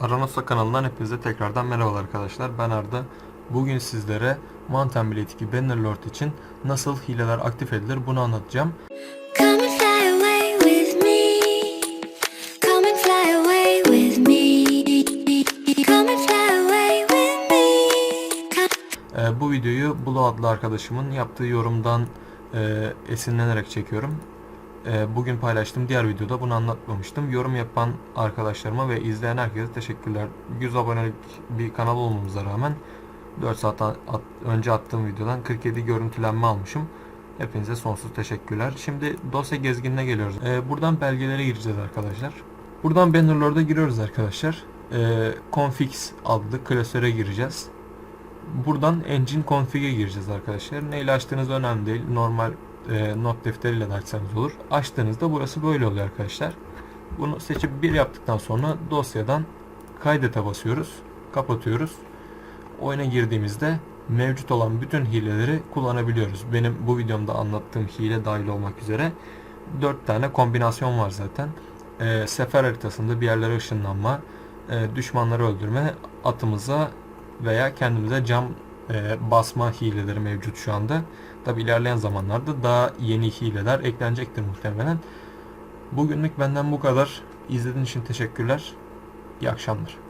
Aranosa kanalından hepinize tekrardan merhabalar arkadaşlar. Ben Arda. Bugün sizlere Mountain Blade 2 Bannerlord için nasıl hileler aktif edilir bunu anlatacağım. Ee, bu videoyu Bulu adlı arkadaşımın yaptığı yorumdan e, esinlenerek çekiyorum. Ee, bugün paylaştığım diğer videoda bunu anlatmamıştım. Yorum yapan arkadaşlarıma ve izleyen herkese teşekkürler. 100 abonelik bir kanal olmamıza rağmen 4 saat at- önce attığım videodan 47 görüntülenme almışım. Hepinize sonsuz teşekkürler. Şimdi dosya gezginine geliyoruz. Ee, buradan belgelere gireceğiz arkadaşlar. Buradan Bannerlord'a giriyoruz arkadaşlar. Ee, Configs adlı klasöre gireceğiz. Buradan engine config'e gireceğiz arkadaşlar. Neyle açtığınız önemli değil. Normal e, not defteriyle de açsanız olur. Açtığınızda burası böyle oluyor arkadaşlar. Bunu seçip bir yaptıktan sonra dosyadan kaydete basıyoruz. Kapatıyoruz. Oyuna girdiğimizde mevcut olan bütün hileleri kullanabiliyoruz. Benim bu videomda anlattığım hile dahil olmak üzere 4 tane kombinasyon var zaten. E, sefer haritasında bir yerlere ışınlanma, e, düşmanları öldürme, atımıza veya kendimize cam e, basma hileleri mevcut şu anda. Tabi ilerleyen zamanlarda daha yeni hileler eklenecektir muhtemelen. Bugünlük benden bu kadar. İzlediğiniz için teşekkürler. İyi akşamlar.